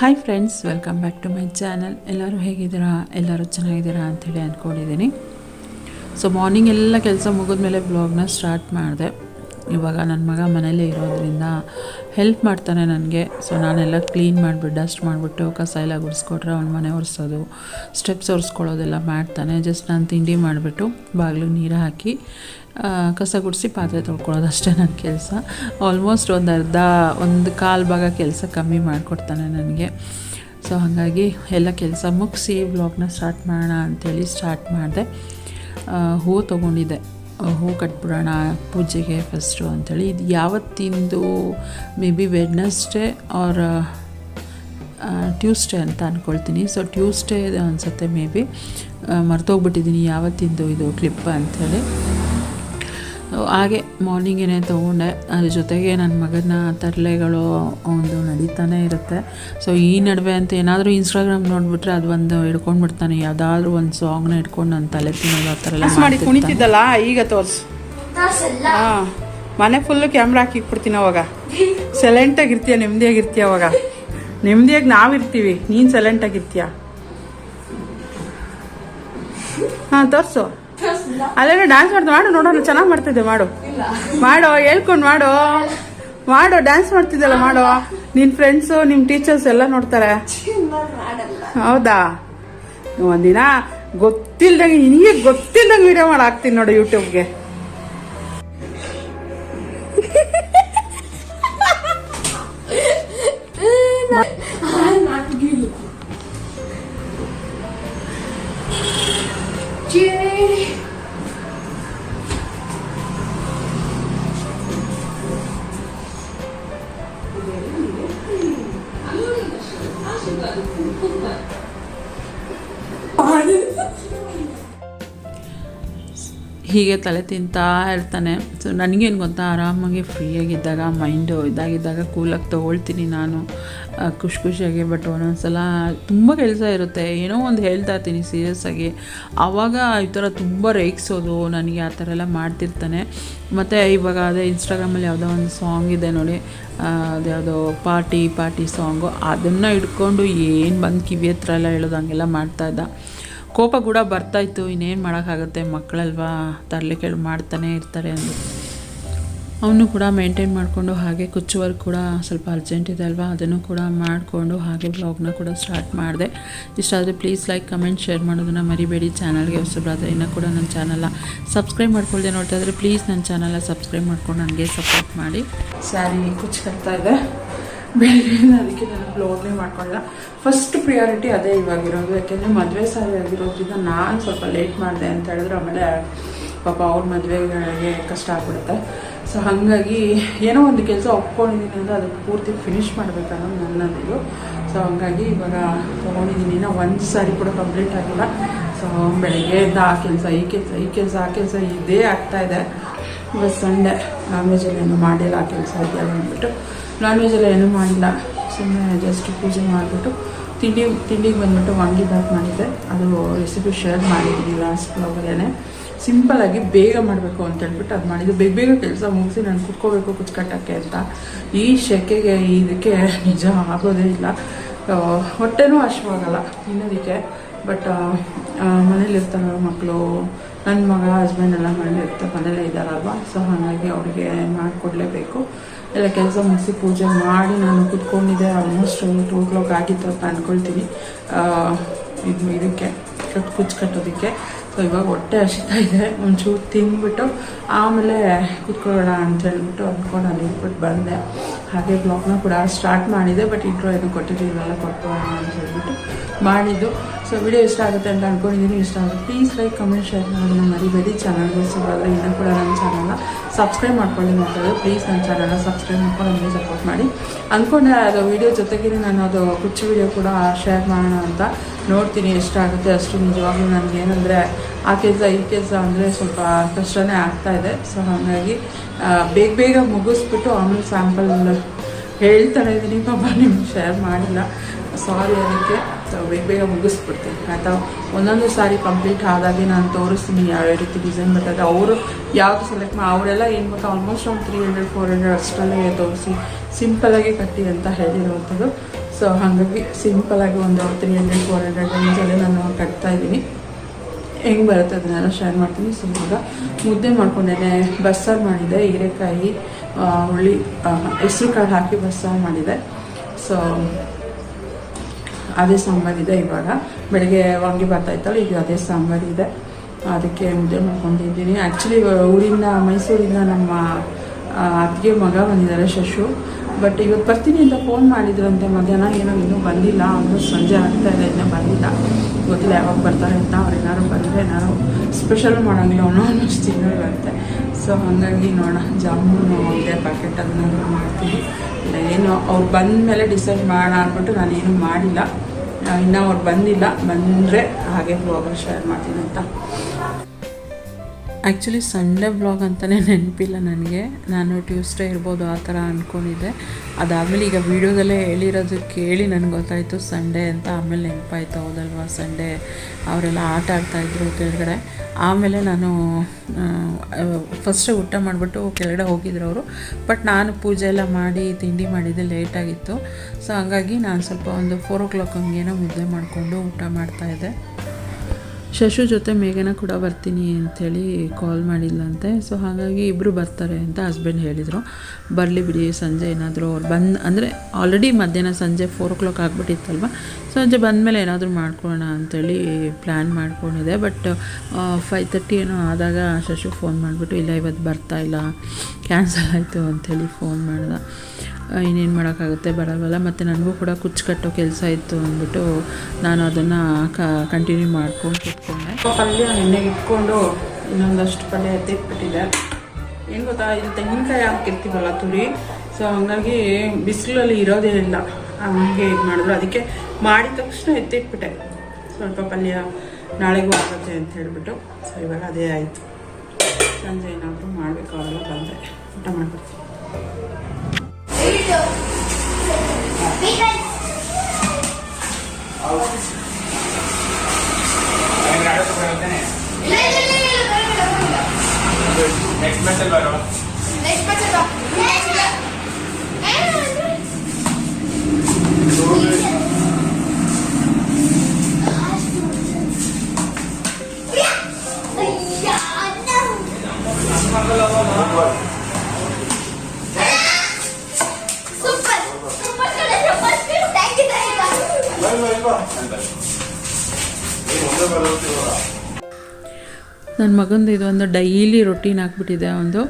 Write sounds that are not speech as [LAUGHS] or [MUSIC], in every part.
Hi friends welcome back to my channel ಎಲ್ಲರೂ ಹೇಗಿದ್ದೀರಾ? ಎಲ್ಲರೂ ಚೆನ್ನಾಗಿದ್ದೀರಾ ಅಂಥೇಳಿ ಅಂದ್ಕೊಂಡಿದ್ದೀನಿ. ಸೊ ಮಾರ್ನಿಂಗ್ ಎಲ್ಲ ಕೆಲಸ ಮುಗಿದ್ಮೇಲೆ ಬ್ಲಾಗ್ನ ಸ್ಟಾರ್ಟ್ ಮಾಡಿದೆ. ಇವಾಗ ನನ್ನ ಮಗ ಮನೇಲೇ ಇರೋದ್ರಿಂದ ಹೆಲ್ಪ್ ಮಾಡ್ತಾನೆ ನನಗೆ. ಸೊ ನಾನೆಲ್ಲ ಕ್ಲೀನ್ ಮಾಡಿಬಿಟ್ಟು ಡಸ್ಟ್ ಮಾಡಿಬಿಟ್ಟು ಕಸ ಎಲ್ಲ ಗುಡಿಸ್ಕೊಟ್ರೆ ಅವ್ನ ಮನೆ ಒರೆಸೋದು. ಸ್ಟೆಪ್ಸ್ ಒರೆಸ್ಕೊಳ್ಳೋದೆಲ್ಲ ಮಾಡ್ತಾನೆ. ಜಸ್ಟ್ ನಾನು ತಿಂಡಿ ಮಾಡಿಬಿಟ್ಟು, ಬಾಗಿಲು ನೀರು ಹಾಕಿ ಕಸ ಗುಡಿಸಿ ಪಾತ್ರೆ ತೊಳ್ಕೊಳ್ಳೋದು ಅಷ್ಟೇ ನನ್ನ ಕೆಲಸ. ಆಲ್ಮೋಸ್ಟ್ ಒಂದು ಅರ್ಧ, ಒಂದು ಕಾಲು ಭಾಗ ಕೆಲಸ ಕಮ್ಮಿ ಮಾಡಿಕೊಡ್ತಾನೆ ನನಗೆ. ಸೊ ಹಾಗಾಗಿ ಎಲ್ಲ ಕೆಲಸ ಮುಗಿಸಿ ಬ್ಲಾಗ್ನ ಸ್ಟಾರ್ಟ್ ಮಾಡೋಣ ಅಂಥೇಳಿ ಸ್ಟಾರ್ಟ್ ಮಾಡಿದೆ. ಹೂ ತೊಗೊಂಡಿದ್ದೆ. ಹೂ ಕಟ್ಬಿಡೋಣ ಪೂಜೆಗೆ ಫಸ್ಟು ಅಂಥೇಳಿ ಇದು ಯಾವತ್ತಿಂದು maybe Wednesday or Tuesday ಅಂತ ಅಂದ್ಕೊಳ್ತೀನಿ ಸೊ ಟ್ಯೂಸ್ಡೇ ಅನಿಸುತ್ತೆ ಮೇ ಬಿ ಮರ್ತೋಗ್ಬಿಟ್ಟಿದ್ದೀನಿ ಯಾವತ್ತಿಂದು ಇದು ಕ್ಲಿಪ್ ಅಂಥೇಳಿ ಹಾಗೆ ಮಾರ್ನಿಂಗೇನೆ ತೊಗೊಂಡೆ ಅದ್ರ ಜೊತೆಗೆ ನನ್ನ ಮಗನ ತರಲೆಗಳು ಒಂದು ನಡೀತಾನೆ ಇರುತ್ತೆ. ಸೊ ಈ ನಡುವೆ ಅಂತ ಏನಾದರೂ ಇನ್ಸ್ಟಾಗ್ರಾಮ್ ನೋಡಿಬಿಟ್ರೆ ಅದು ಒಂದು ಹಿಡ್ಕೊಂಡ್ಬಿಡ್ತಾನೆ. ಯಾವುದಾದ್ರೂ ಒಂದು ಸಾಂಗ್ನ ಹಿಡ್ಕೊಂಡು ನನ್ನ ತಲೆ ತಿನ್ನೋದು ಆ ಥರ ಎಲ್ಲ ಮಾಡಿ ಕುಣಿತಿದ್ದಲ್ಲ? ಈಗ ತೋರ್ಸು. ಹಾಂ. ಮನೆ ಫುಲ್ಲು ಕ್ಯಾಮ್ರಾ ಹಾಕಿಕ್ಬಿಡ್ತೀನಿ ಅವಾಗ. ಸೈಲೆಂಟಾಗಿರ್ತೀಯ ನೆಮ್ಮದಿಯಾಗಿರ್ತೀಯ ಅವಾಗ? ನೆಮ್ಮದಿಯಾಗಿ ನಾವಿರ್ತೀವಿ ನೀನು ಸೈಲೆಂಟಾಗಿರ್ತೀಯ ಹಾಂ ತೋರ್ಸು. ಅಲ್ಲೇನೋ ಡ್ಯಾನ್ಸ್ ಮಾಡ್ತಾ ಮಾಡು ನೋಡೋಣ, ಚೆನ್ನಾಗಿ ಮಾಡ್ತಿದ್ದೆ, ಮಾಡು. ಮಾಡೋ, ಹೇಳ್ಕೊಂಡು ಮಾಡೋ. ಮಾಡೋ ಡ್ಯಾನ್ಸ್ ಮಾಡ್ತಿದ್ದಲ್ಲ ಮಾಡೋ. ನಿನ್ನ ಫ್ರೆಂಡ್ಸು ನಿಮ್ಮ ಟೀಚರ್ಸ್ ಎಲ್ಲ ನೋಡ್ತಾರೆ. ಹೌದಾ? ಒಂದಿನ ಗೊತ್ತಿಲ್ದಂಗೆ, ನಿನಗೆ ಗೊತ್ತಿಲ್ದಂಗೆ ವಿಡಿಯೋ ಮಾಡಿ ಹಾಕ್ತೀನಿ ನೋಡು ಯೂಟ್ಯೂಬ್ಗೆ ಹೀಗೆ ತಲೆ ತಿಂತಾ ಇರ್ತಾನೆ. ಸೊ ನನಗೇನು ಗೊತ್ತಾ? ಆರಾಮಾಗಿ ಫ್ರೀಯಾಗಿದ್ದಾಗ ಮೈಂಡು ಇದಾಗಿದ್ದಾಗ ಕೂಲಾಗಿ ತೊಗೊಳ್ತೀನಿ ನಾನು. ಖುಷಿ ಖುಷಿಯಾಗಿ ಬಟ್ ಒಂದೊಂದ್ಸಲ ತುಂಬ ಕೆಲಸ ಇರುತ್ತೆ. ಏನೋ ಒಂದು ಹೇಳ್ತಾ ಇರ್ತೀನಿ ಸೀರಿಯಸ್ಸಾಗಿ ಆವಾಗ ಈ ಥರ ತುಂಬ ರೇಗಿಸೋದು, ನನಗೆ ಆ ಥರ ಎಲ್ಲ ಮಾಡ್ತಿರ್ತಾನೆ. ಮತ್ತು ಇವಾಗ ಅದೇ ಇನ್ಸ್ಟಾಗ್ರಾಮಲ್ಲಿ ಯಾವುದೋ ಒಂದು ಸಾಂಗ್ ಇದೆ ನೋಡಿ. ಅದ್ಯಾವುದೋ ಪಾರ್ಟಿ ಪಾರ್ಟಿ ಸಾಂಗು ಅದನ್ನು ಇಟ್ಕೊಂಡು ಏನು ಬಂದು ಕಿವಿ ಹತ್ರ ಎಲ್ಲ ಹೇಳೋದು, ಹಂಗೆಲ್ಲ ಮಾಡ್ತಾ ಇದ್ದ. ಕೋಪ ಕೂಡ ಬರ್ತಾಯಿತ್ತು ಇನ್ನೇನು ಮಾಡೋಕ್ಕಾಗುತ್ತೆ? ಮಕ್ಕಳಲ್ವಾ? ತರಲೆ ಕೇಳು ಮಾಡ್ತಾನೆ ಇರ್ತಾರೆ ಅಂದು ಅವನು ಕೂಡ ಮೇಂಟೈನ್ ಮಾಡಿಕೊಂಡು ಹಾಗೆ ಕುಚ್ಚುವರ್ ಕೂಡ ಸ್ವಲ್ಪ ಅರ್ಜೆಂಟ್ ಇದೆ ಅಲ್ವಾ? ಅದನ್ನು ಕೂಡ ಮಾಡಿಕೊಂಡು ಹಾಗೆ ಬ್ಲಾಗ್ನ ಕೂಡ ಸ್ಟಾರ್ಟ್ ಮಾಡಿದೆ. ಇಷ್ಟ ಆದರೆ ಪ್ಲೀಸ್ ಲೈಕ್ ಕಮೆಂಟ್ ಶೇರ್ ಮಾಡೋದನ್ನು ಮರಿಬೇಡಿ. ಚಾನಲ್ಗೆ ಹೊಸಬ್ರಾದರೆ ಇನ್ನೂ ಕೂಡ ನನ್ನ ಚಾನಲ್ನ ಸಬ್ಸ್ಕ್ರೈಬ್ ಮಾಡ್ಕೊಳ್ದೆ ನೋಡ್ತಾ ಇದ್ರೆ ಪ್ಲೀಸ್ ನನ್ನ ಚಾನಲ್ನ ಸಬ್ಸ್ಕ್ರೈಬ್ ಮಾಡ್ಕೊಂಡು ನನಗೆ ಸಪೋರ್ಟ್ ಮಾಡಿ. ಸ್ಯಾರಿ ಕುಚ್ಚು ಕಟ್ತಾ ಇದೆ ಬೆಳಿಗ್ಗೆ ಅದಕ್ಕೆ ನಾನು ಬ್ಲೌಸ್ನೇ ಮಾಡ್ಕೊಳ್ಳಲ್ಲ. ಫಸ್ಟ್ ಪ್ರಿಯಾರಿಟಿ ಅದೇ ಇವಾಗಿರೋದು. ಯಾಕೆಂದರೆ ಮದುವೆ ಸಾರಿ ಆಗಿರೋದ್ರಿಂದ ನಾನು ಸ್ವಲ್ಪ ಲೇಟ್ ಮಾಡಿದೆ ಅಂತ ಹೇಳಿದ್ರೆ ಆಮೇಲೆ ಪಾಪ ಅವ್ರ ಮದುವೆಗಳಿಗೆ ಕಷ್ಟ ಆಗ್ಬಿಡುತ್ತೆ. ಸೊ ಹಾಗಾಗಿ ಏನೋ ಒಂದು ಕೆಲಸ ಒಪ್ಕೊಂಡಿದ್ದೀನಿ ಅಂದರೆ ಅದಕ್ಕೆ ಪೂರ್ತಿ ಫಿನಿಷ್ ಮಾಡಬೇಕನ್ನೋದು ನನ್ನದಿದು. ಸೊ ಹಂಗಾಗಿ ಇವಾಗ ತೊಗೊಂಡಿದ್ದೀನಿ ಇನ್ನೂ ಒಂದು ಸಾರಿ ಕೂಡ ಕಂಪ್ಲೀಟ್ ಆಗಿಲ್ಲ. ಸೊ ಬೆಳಗ್ಗೆಯಿಂದ ಆ ಕೆಲಸ, ಈ ಕೆಲಸ ಈ ಕೆಲಸ, ಆ ಕೆಲಸ ಇದೇ ಆಗ್ತಾಯಿದೆ ಇವಾಗ ಸಂಡೆ ನಾನ್ ವೆಜಲ್ಲಿ ಏನು ಮಾಡಿಲ್ಲ ಆ ಕೆಲಸ ಇದೆಯಲ್ಲ ಅಂದ್ಬಿಟ್ಟು ನಾನ್ ವೆಜಲ್ಲಿ ಏನೂ ಮಾಡಿಲ್ಲ. ಸುಮ್ಮನೆ ಜಸ್ಟ್ ಪೂಜೆ ಮಾಡಿಬಿಟ್ಟು ತಿಂಡಿ, ತಿಂಡಿಗೆ ಬಂದ್ಬಿಟ್ಟು ವಾಂಗಿಬಾತ್ ಮಾಡಿದ್ದೆ. ಅದು ರೆಸಿಪಿ ಶೇರ್ ಮಾಡಿದ್ದೀನಿ ಲಾಸ್ಟ್ ಬ್ಲಾಗಲ್ಲೇ ಸಿಂಪಲಾಗಿ ಬೇಗ ಮಾಡಬೇಕು ಅಂತ ಹೇಳ್ಬಿಟ್ಟು ಅದು ಮಾಡಿದ್ದು. ಬೇಗ ಬೇಗ ಕೆಲಸ ಮುಗಿಸಿ ನಾನು ಕುತ್ಕೋಬೇಕು ಕುಚ್ಕಟ್ಟಕ್ಕೆ ಅಂತ. ಈ ಶೆಕೆಗೆ ಇದಕ್ಕೆ ನಿಜ ಆಗೋದೇ ಇಲ್ಲ. ಹೊಟ್ಟೆನೂ ಹಶ್ವಾಗಲ್ಲ ತಿನ್ನೋದಕ್ಕೆ. ಬಟ್ ಮನೇಲಿರ್ತಾರಲ್ಲ ಮಕ್ಕಳು ನನ್ನ ಮಗ ಹಸ್ಬೆಂಡ್ ಎಲ್ಲ ಮನೇಲಿ ಇರ್ತಾರೆ, ಮನೇಲೇ ಇದ್ದಾರಲ್ವ? ಸೊ ಹಾಗಾಗಿ ಅವ್ರಿಗೆ ಮಾಡಿಕೊಡ್ಲೇಬೇಕು. ಎಲ್ಲ ಕೆಲಸ ಮುಗಿಸಿ ಪೂಜೆ ಮಾಡಿ ನಾನು ಕುತ್ಕೊಂಡಿದ್ದೆ ಆಲ್ಮೋಸ್ಟ್ ಟೂ ಓ ಕ್ಲಾಕ್ ಆಗಿತ್ತು ಅಂತ ಅಂದ್ಕೊಳ್ತೀನಿ ಇದು ಇದಕ್ಕೆ, ಕಟ್, ಕುಚ್ಚು ಕಟ್ಟೋದಕ್ಕೆ. ಸೊ ಇವಾಗ ಹೊಟ್ಟೆ ಹಸಿತಾ ಇದೆ, ಒಂಚೂರು ತಿಂದ್ಬಿಟ್ಟು ಆಮೇಲೆ ಕುತ್ಕೊಳ್ಳೋಣ ಅಂತ ಹೇಳ್ಬಿಟ್ಟು ಅಂದ್ಕೊಂಡು ಅಲ್ಲಿ ಇಟ್ಬಿಟ್ಟು ಬಂದೆ. ಹಾಗೆ ಬ್ಲಾಗ್ನ ಕೂಡ ಸ್ಟಾರ್ಟ್ ಮಾಡಿದೆ ಬಟ್ ಇಂಟ್ರೋ ಏನು ಕೊಟ್ಟಿರಲಿಲ್ಲ, ಕೊಟ್ಟು ಅಂತ ಹೇಳ್ಬಿಟ್ಟು. ಮಾಡಿದ್ದು. ಸೊ ವಿಡಿಯೋ ಇಷ್ಟ ಆಗುತ್ತೆ ಅಂತ ಅಂದ್ಕೊಂಡಿದ್ದೀನಿ ಇಷ್ಟ ಆಗುತ್ತೆ. ಪ್ಲೀಸ್ ಲೈಕ್ ಕಮೆಂಟ್ ಶೇರ್ ಮಾಡೋದನ್ನ ಮರಿಬೇಡಿ. ಚಾನಲ್ಗೆ ಸಿಗೋದ್ರೆ ಇನ್ನೂ ಕೂಡ ನನ್ನ ಚಾನಲ್ನ ಸಬ್ಸ್ಕ್ರೈಬ್ ಮಾಡ್ಕೊಳ್ಳಿ ಮಾತಾಡೋದು ಪ್ಲೀಸ್ ನನ್ನ ಚಾನಲ್ನ ಸಬ್ಸ್ಕ್ರೈಬ್ ಮಾಡ್ಕೊಂಡು ನನಗೆ ಸಪೋರ್ಟ್ ಮಾಡಿ. ಅಂದ್ಕೊಂಡೆ ಅದು ವಿಡಿಯೋ ಜೊತೆಗೆ ನಾನು ಅದು ಕುಚ್ಚು ವಿಡಿಯೋ ಕೂಡ ಶೇರ್ ಮಾಡೋಣ ಅಂತ ನೋಡ್ತೀನಿ. ಎಷ್ಟಾಗುತ್ತೆ ಅಷ್ಟು ನಿಜವಾಗ್ಲೂ ಏನಂದರೆ, ಆ ಕೆಲಸ ಈ ಕೆಲಸ ಅಂದರೆ ಸ್ವಲ್ಪ ಕಷ್ಟನೇ ಆಗ್ತಾ ಇದೆ. ಸೊ ಹಾಗಾಗಿ ಬೇಗ ಬೇಗ ಮುಗಿಸ್ಬಿಟ್ಟು ಆಮೇಲೆ ಸ್ಯಾಂಪಲ್ ಹೇಳ್ತಾನೆ ಇದ್ದೀನಿ. ಪಾಪ ನಿಮ್ಗೆ ಶೇರ್ ಮಾಡಿಲ್ಲ. ಸಾರಿ ಅದಕ್ಕೆ. ಬೇಗ ಬೇಗ ಮುಗಿಸ್ಬಿಡ್ತೀನಿ. ಆಯಿತಾ? ಒಂದೊಂದು ಸಾರಿ ಕಂಪ್ಲೀಟ್ ಆದಾಗೆ ನಾನು ತೋರಿಸ್ತೀನಿ ಯಾವ ರೀತಿ ಡಿಸೈನ್ ಬರ್ತದೆ. ಅವರು ಯಾವುದು ಸೆಲೆಕ್ಟ್ ಮಾಡಿ ಅವರೆಲ್ಲ ಏನು ಗೊತ್ತಾ? ಆಲ್ಮೋಸ್ಟ್ ಒಂದು ತ್ರೀ ಹಂಡ್ರೆಡ್ ಫೋರ್ ಹಂಡ್ರೆಡ್ ಅಷ್ಟರಲ್ಲೇ ತೋರಿಸಿ ಸಿಂಪಲಾಗಿ ಕಟ್ಟಿ ಅಂತ ಹೇಳಿರುವಂಥದ್ದು. ಸೊ ಹಾಗಾಗಿ ಸಿಂಪಲಾಗಿ ಒಂದು ತ್ರೀ ಹಂಡ್ರೆಡ್ ಫೋರ್ ಹಂಡ್ರೆಡ್ ರೇಂಜಲ್ಲಿ ನಾನು ಕಟ್ತಾ ಇದ್ದೀನಿ. ಹೆಂಗೆ ಬರುತ್ತೆ ಅದನ್ನೆಲ್ಲ ಶೇರ್ ಮಾಡ್ತೀನಿ. ಸೊ ಇವಾಗ ಮುದ್ದೆ ಮಾಡ್ಕೊಂಡೇನೆ ಬಸ್ಸಾರು ಮಾಡಿದೆ. ಹೀರೆಕಾಯಿ ಹುಳಿ ಹೆಸ್ರು ಕಾಳು ಹಾಕಿ ಬಸ್ಸಾರು ಮಾಡಿದೆ. ಸೊ ಅದೇ ಸಾಂಬಾರಿದೆ ಇವಾಗ. ಬೆಳಗ್ಗೆ ವಾಂಗಿ ಆಯ್ತಲ್ಲ ಈಗ ಅದೇ ಸಾಂಬಾರಿದೆ ಅದಕ್ಕೆ ಮುದ್ದೆ ಮಾಡ್ಕೊಂಡಿದ್ದೀನಿ. ಆ್ಯಕ್ಚುಲಿ ಊರಿಂದ, ಮೈಸೂರಿಂದ ನಮ್ಮ ಅತ್ತಿಗೆ ಮಗ ಬಂದಿದ್ದಾರೆ ಶಶು. ಬಟ್ ಇವತ್ತು ಬರ್ತೀನಿ ಅಂತ ಫೋನ್ ಮಾಡಿದ್ರಂತೆ. ಮಧ್ಯಾಹ್ನ ಏನೋ ಇನ್ನೂ ಬಂದಿಲ್ಲ. ಅವನು ಸಂಜೆ ಆಗ್ತಾ ಇದೆ, ಇನ್ನೂ ಬಂದಿಲ್ಲ. ಗೊತ್ತಿಲ್ಲ ಯಾವಾಗ ಬರ್ತಾರೆ ಅಂತ. ಅವ್ರು ಏನಾದ್ರು ಬಂದರೆ ಏನಾದ್ರು ಸ್ಪೆಷಲ್ ಮಾಡೋಂಗಿಲ್ಲ. ಅವನು ಆಲ್ಮೋಸ್ಟ್ ತಿನ್ನೋರಂತೆ ಸೊ ಹಾಗಾಗಿ ನೋಡೋಣ. ಜಾಮೂನು ಒಂದೇ ಪ್ಯಾಕೆಟ್ ಅದನ್ನ ಮಾಡ್ತೀನಿ ಏನು, ಅವ್ರು ಬಂದ ಮೇಲೆ ಡಿಸೈಡ್ ಮಾಡೋಣ ಅಂದ್ಬಿಟ್ಟು ನಾನೇನು ಮಾಡಿಲ್ಲ. ಇನ್ನೂ ಅವ್ರು ಬಂದಿಲ್ಲ. ಬಂದರೆ ಹಾಗೆ ಬ್ಲಾಗಲ್ಲಿ ಶೇರ್ ಮಾಡ್ತೀನಿ ಅಂತ. ಆ್ಯಕ್ಚುಲಿ ಸಂಡೇ ಬ್ಲಾಗ್ ಅಂತಲೇ ನೆನಪಿಲ್ಲ ನನಗೆ. ನಾನು ಟ್ಯೂಸ್ಡೇ ಇರ್ಬೋದು ಆ ಥರ ಅಂದ್ಕೊಂಡಿದ್ದೆ ಅದಾದಮೇಲೆ ಈಗ ವೀಡಿಯೋದಲ್ಲೇ ಹೇಳಿರೋದು ಕೇಳಿ ನನಗೆ ಗೊತ್ತಾಯಿತು ಸಂಡೇ ಅಂತ ಆಮೇಲೆ ನೆನಪಾಯ್ತು. ಹೌದಲ್ವಾ ಸಂಡೇ ಅವರೆಲ್ಲ ಆಟ ಆಡ್ತಾಯಿದ್ರು ಕೆಳಗಡೆ. ಆಮೇಲೆ ನಾನು ಫಸ್ಟ್ ಊಟ ಮಾಡಿಬಿಟ್ಟು ಕೆಳಗಡೆ ಹೋಗಿದ್ರು ಅವರು. ಬಟ್ ನಾನು ಪೂಜೆ ಎಲ್ಲ ಮಾಡಿ, ತಿಂಡಿ ಮಾಡಿದ್ದೆ ಲೇಟಾಗಿತ್ತು ಸೊ ಹಂಗಾಗಿ ನಾನು ಸ್ವಲ್ಪ ಒಂದು ಫೋರ್ ಓ ಕ್ಲಾಕ್ ಹಂಗೇನೋ ಮುದ್ದೆ ಮಾಡಿಕೊಂಡು ಊಟ ಮಾಡ್ತಾಯಿದ್ದೆ ಶಶು ಜೊತೆ ಮೇಘನ ಕೂಡ ಬರ್ತೀನಿ ಅಂಥೇಳಿ ಕಾಲ್ ಮಾಡಿಲ್ಲಂತೆ ಸೊ ಹಾಗಾಗಿ ಇಬ್ಬರು ಬರ್ತಾರೆ ಅಂತ ಹಸ್ಬೆಂಡ್ ಹೇಳಿದರು. ಬರಲಿ ಬಿಡಿ, ಸಂಜೆ ಏನಾದರೂ ಅವ್ರು ಬಂದು, ಅಂದರೆ ಆಲ್ರೆಡಿ ಮಧ್ಯಾಹ್ನ ಸಂಜೆ ಫೋರ್ ಓ ಕ್ಲಾಕ್ ಆಗಿಬಿಟ್ಟಿತ್ತಲ್ವ ಸಂಜೆ ಬಂದಮೇಲೆ ಏನಾದರೂ ಮಾಡ್ಕೊಳ್ಳೋಣ ಅಂಥೇಳಿ ಪ್ಲ್ಯಾನ್ ಮಾಡ್ಕೊಂಡಿದೆ ಬಟ್ ಫೈವ್ ತರ್ಟಿ ಏನೋ ಆದಾಗ ಶಶು ಫೋನ್ ಮಾಡಿಬಿಟ್ಟು, ಇಲ್ಲ, ಇವತ್ತು ಬರ್ತಾ ಇಲ್ಲ ಕ್ಯಾನ್ಸಲ್ ಆಯಿತು ಅಂಥೇಳಿ ಫೋನ್ ಮಾಡ್ದೆ. ಇನ್ನೇನು ಮಾಡೋಕ್ಕಾಗುತ್ತೆ? ಬರೋವಲ್ಲ ಮತ್ತು ನನಗೂ ಕೂಡ ಕುಚ್ಚು ಕಟ್ಟೋ ಕೆಲಸ ಇತ್ತು ಅಂದ್ಬಿಟ್ಟು ನಾನು ಅದನ್ನು ಕಂಟಿನ್ಯೂ ಮಾಡ್ಕೊಂಡು ಕೂತ್ಕೊಂಡೆ. ಪಲ್ಯ ಎಣ್ಣೆಗೆ ಇಟ್ಕೊಂಡು ಇನ್ನೊಂದಷ್ಟು ಪಲ್ಯ ಎತ್ತಿಟ್ಬಿಟ್ಟಿದೆ ಏನು ಗೊತ್ತಾ? ಇದು ತೆಂಗಿನಕಾಯಿ ಹಾಕಿರ್ತೀವಲ್ಲ ತುರಿ? ಸೊ ಹಂಗಾಗಿ ಬಿಸಿಲಲ್ಲಿ ಇರೋದೇ ಇಲ್ಲ. ಹಂಗೆ ಇದು ಮಾಡಿದ್ರು. ಅದಕ್ಕೆ ಮಾಡಿದ ತಕ್ಷಣ ಎತ್ತಿಟ್ಬಿಟ್ಟೆ ಸ್ವಲ್ಪ ಪಲ್ಯ ನಾಳೆಗೂ ಆಗುತ್ತೆ ಅಂತ ಹೇಳಿಬಿಟ್ಟು. ಸೊ ಇವಾಗ ಅದೇ ಆಯಿತು. ಸಂಜೆ ಏನಾದರೂ ಮಾಡಬೇಕು ಅವೆಲ್ಲ ಬಂದರೆ ಊಟ ಮಾಡ್ಬಿಡ್ತೀನಿ ನೆಕ್ಸ್ಟ್ ಮೆಸಲ್ ಬರೋ ಸೂಪರ್ ನನ್ನ ಮಗಂದು ಇದೊಂದು ಡೈಲಿ ರೊಟೀನ್ ಹಾಕ್ಬಿಟ್ಟಿದೆ ಒಂದು.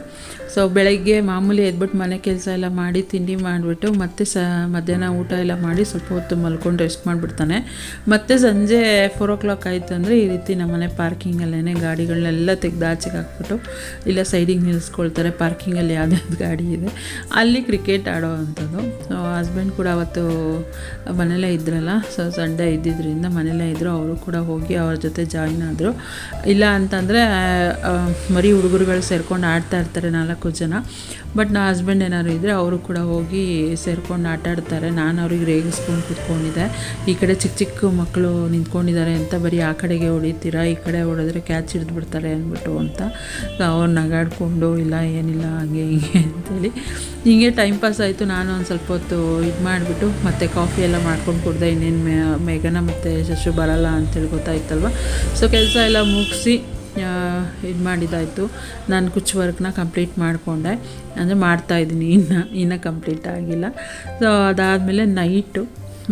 ಸೊ ಬೆಳಗ್ಗೆ ಮಾಮೂಲಿ ಎದ್ಬಿಟ್ಟು ಮನೆ ಕೆಲಸ ಎಲ್ಲ ಮಾಡಿ ತಿಂಡಿ ಮಾಡಿಬಿಟ್ಟು ಮತ್ತೆ ಸ, ಮಧ್ಯಾಹ್ನ ಊಟ ಎಲ್ಲ ಮಾಡಿ ಸ್ವಲ್ಪ ಹೊತ್ತು ಮಲ್ಕೊಂಡು ರೆಸ್ಟ್ ಮಾಡಿಬಿಡ್ತಾನೆ. ಮತ್ತೆ ಸಂಜೆ ಫೋರ್ ಓ ಕ್ಲಾಕ್ ಆಯಿತು ಅಂದರೆ ಈ ರೀತಿ ನಮ್ಮನೆ ಪಾರ್ಕಿಂಗಲ್ಲೇ ಗಾಡಿಗಳನ್ನೆಲ್ಲ ತೆಗೆದು ಆಚೆಗೆ ಹಾಕ್ಬಿಟ್ಟು ಇಲ್ಲ ಸೈಡಿಗೆ ನಿಲ್ಲಿಸ್ಕೊಳ್ತಾರೆ ಪಾರ್ಕಿಂಗಲ್ಲಿ ಯಾವುದ್ಯಾವ್ದು ಗಾಡಿ ಇದೆ. ಅಲ್ಲಿ ಕ್ರಿಕೆಟ್ ಆಡೋ ಅಂಥದ್ದು. ಸೊ ಹಸ್ಬೆಂಡ್ ಕೂಡ ಅವತ್ತು ಮನೇಲೇ ಇದ್ರಲ್ಲ. ಸೊ ಸಂಡೇ ಇದ್ದಿದ್ದರಿಂದ ಮನೇಲೇ ಇದ್ದರು ಅವರು ಕೂಡ ಹೋಗಿ ಅವ್ರ ಜೊತೆ ಜಾಯ್ನ್ ಆದರು. ಇಲ್ಲ ಅಂತಂದರೆ ಮರಿ ಹುಡುಗರುಗಳು ಸೇರ್ಕೊಂಡು ಆಡ್ತಾ ಇರ್ತಾರೆ ನಾಲ್ಕು ಜನ. ಬಟ್ ನಾ ಹಸ್ಬೆಂಡ್ ಏನಾದ್ರು ಇದ್ದರೆ ಅವರು ಕೂಡ ಹೋಗಿ ಸೇರ್ಕೊಂಡು ಆಟ ಆಡ್ತಾರೆ. ನಾನು ಅವ್ರಿಗೆ ರೇಗಿಸ್ಕೊಂಡು ಕೂತ್ಕೊಂಡಿದ್ದೆ. ಈ ಕಡೆ ಚಿಕ್ಕ ಚಿಕ್ಕ ಮಕ್ಕಳು ನಿಂತ್ಕೊಂಡಿದ್ದಾರೆ ಅಂತ ಬರೀ ಆ ಕಡೆಗೆ ಹೊಡಿತೀರಾ? ಈ ಕಡೆ ಹೊಡೆದ್ರೆ ಕ್ಯಾಚ್ ಹಿಡಿದು ಬಿಡ್ತಾರೆ ಅಂದ್ಬಿಟ್ಟು ಅಂತ ಅವ್ರು ನಗಾಡಿಕೊಂಡು, ಇಲ್ಲ, ಏನಿಲ್ಲ, ಹಂಗೆ, ಹಿಂಗೆ [LAUGHS] ಅಂತೇಳಿ. ಹೀಗೆ ಟೈಮ್ ಪಾಸ್ ಆಯಿತು. ನಾನು ಒಂದು ಸ್ವಲ್ಪ ಹೊತ್ತು ಇದು ಮಾಡಿಬಿಟ್ಟು ಮತ್ತೆ ಕಾಫಿ ಎಲ್ಲ ಮಾಡ್ಕೊಂಡು ಕುಡ್ದೆ. ಇನ್ನೇನು ಮೇಘನ ಮತ್ತು ಶಶು ಬರಲ್ಲ ಅಂತೇಳಿ ಗೊತ್ತಾಯ್ತಲ್ವ? ಸೊ ಕೆಲಸ ಎಲ್ಲ ಮುಗಿಸಿ ಇದು ಮಾಡಿದ್ದಾಯಿತು ನಾನು ಕುಚ್ಚು ವರ್ಕ್ನ ಕಂಪ್ಲೀಟ್ ಮಾಡಿಕೊಂಡೆ. ಅಂದರೆ ಮಾಡ್ತಾಯಿದ್ದೀನಿ ಇನ್ನು ಇನ್ನು ಕಂಪ್ಲೀಟ್ ಆಗಿಲ್ಲ. ಸೊ ಅದಾದಮೇಲೆ ನೈಟು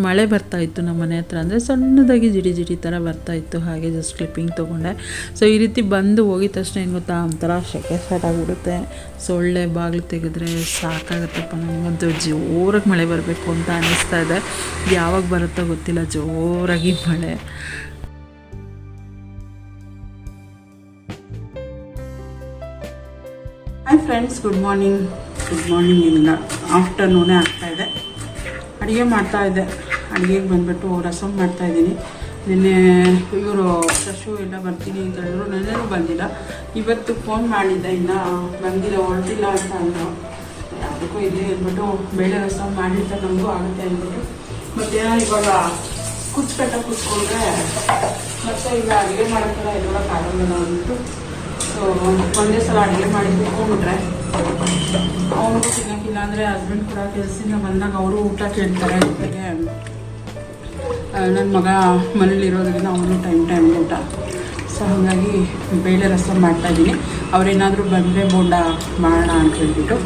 ಮಳೆ ಬರ್ತಾಯಿತ್ತು ನಮ್ಮ ಮನೆ ಹತ್ರ. ಅಂದರೆ ಸಣ್ಣದಾಗಿ ಜಿಡಿ ಜಿಡಿ ಥರ ಬರ್ತಾಯಿತ್ತು ಹಾಗೆ ಜಸ್ಟ್ ಕ್ಲಿಪ್ಪಿಂಗ್ ತೊಗೊಂಡೆ. ಸೊ ಈ ರೀತಿ ಬಂದು ಹೋಗಿದ ತಕ್ಷಣ ಏನು ಗೊತ್ತಾ? ಒಂಥರ ಸೆಕೆ ಸ್ಟಾರ್ಟ್ ಆಗಿಬಿಡುತ್ತೆ. ಸೊಳ್ಳೆ ಬಾಗಿಲು ತೆಗೆದ್ರೆ ಸಾಕಾಗುತ್ತಪ್ಪ ನನಗಂತೂ ಜೋರಾಗಿ ಮಳೆ ಬರಬೇಕು ಅಂತ ಅನ್ನಿಸ್ತಾ ಇದೆ. ಯಾವಾಗ ಬರುತ್ತೋ ಗೊತ್ತಿಲ್ಲ. ಜೋರಾಗಿ ಮಳೆ. Friends good morning good morning ಇಲ್ಲ ಆಫ್ಟರ್ನೂನೇ ಆಗ್ತಾ ಇದೆ. ಅಡುಗೆ ಮಾಡ್ತಾ ಇದ್ದೆ ಅಡುಗೆಗೆ ಬಂದುಬಿಟ್ಟು ರಸಮ್ ಮಾಡ್ತಾ ಇದ್ದೀನಿ. ನಿನ್ನೆ ಇವರು ಶಶು ಎಲ್ಲ ಬರ್ತೀನಿ ಅಂತ ಹೇಳಿದ್ರು. ನೆನ್ನೆನೂ ಬಂದಿಲ್ಲ. ಇವತ್ತು ಫೋನ್ ಮಾಡಿದ್ದೆ. ಇನ್ನು ಬಂದಿಲ್ಲ, ಹೊರಟಿಲ್ಲ ಅಂತ ಅಂದರು. ಯಾವುದಕ್ಕೂ ಇದೆ ಅಂದ್ಬಿಟ್ಟು ಬೇಳೆ ರಸಮ್ ಮಾಡಿದ್ದ ನಮಗೂ ಆಗುತ್ತೆ ಅಂದ್ಬಿಟ್ಟು. ಮತ್ತೆ ಇವಾಗ ಕುಚ್ಚು ಕಟ್ಟ ಕೂತ್ಕೊಂಡ್ರೆ ಮತ್ತೆ ಈಗ ಅಡುಗೆ ಮಾಡೋಕ್ಕೆಲ್ಲ ಎದುರಕ್ಕಾಗಲ್ಲ ಅಂದ್ಬಿಟ್ಟು ಸೊ, ಒಂದೇ ಸಲ ಅಡುಗೆ ಮಾಡಿ ಕೂತ್ಕೊಂಡ್ಬಿಟ್ರೆ ಅವನಿಗೂ ತಿನ್ನೋಕ್ಕಿಲ್ಲ ಅಂದರೆ ಹಸ್ಬೆಂಡ್ ಕೂಡ ಕೆಲಸದಿಂದ ಬಂದಾಗ ಅವರು ಊಟ ಕೇಳ್ತಾರೆ. ಜೊತೆಗೆ ನನ್ನ ಮಗ ಮನೇಲಿರೋದ್ರಿಂದ ಅವನು ಟೈಮ್ ಟೈಮ್ ಊಟ. ಸೊ ಹಾಗಾಗಿ ಬೇಳೆ ರಸ ಮಾಡ್ತಾಯಿದ್ದೀನಿ ಅವರೇನಾದರೂ ಬಂದರೆ ಬೋಂಡ ಮಾಡೋಣ ಅಂತ ಹೇಳ್ಬಿಟ್ಟು.